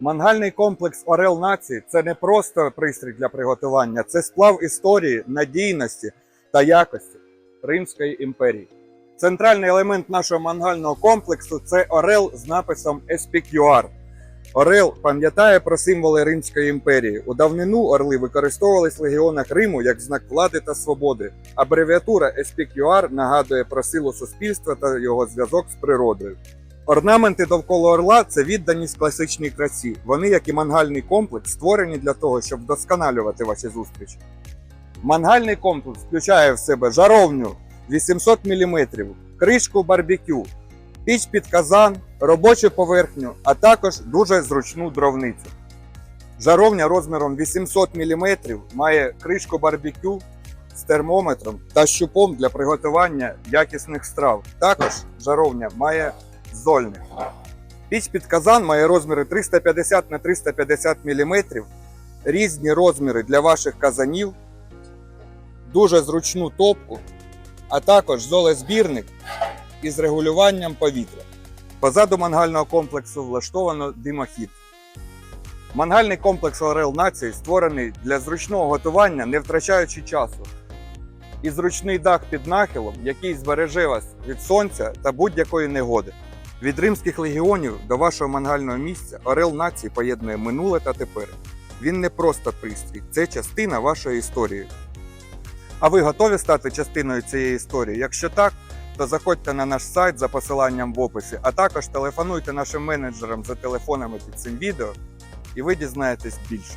Мангальний комплекс Орел Нації це не просто пристрій для приготування, це сплав історії, надійності та якості Римської імперії. Центральний елемент нашого мангального комплексу це орел з написом SPQR. Орел пам'ятає про символи Римської імперії. У давнину орли використовувались в легіонах Риму як знак влади та свободи. Абревіатура SPQR нагадує про силу суспільства та його зв'язок з природою. Орнаменти довкола орла це відданість класичній красі. Вони, як і мангальний комплекс, створені для того, щоб вдосконалювати ваші зустрічі. Мангальний комплекс включає в себе жаровню 800 мм, кришку барбекю, піч під казан, робочу поверхню, а також дуже зручну дровницю. Жаровня розміром 800 мм має кришку барбекю з термометром та щупом для приготування якісних страв. Також жаровня має зольник. Піч під казан має розміри 350 на 350 мм, різні розміри для ваших казанів, дуже зручну топку, а також золезбірник із регулюванням повітря. Позаду мангального комплексу влаштовано димохід. Мангальний комплекс Орел Нації створений для зручного готування, не втрачаючи часу. І зручний дах під нахилом, який збереже вас від сонця та будь-якої негоди. Від римських легіонів до вашого мангального місця Орел Нації поєднує минуле та тепер. Він не просто пристрій, це частина вашої історії. А ви готові стати частиною цієї історії? Якщо так, то заходьте на наш сайт за посиланням в описі, а також телефонуйте нашим менеджерам за телефонами під цим відео, і ви дізнаєтесь більше.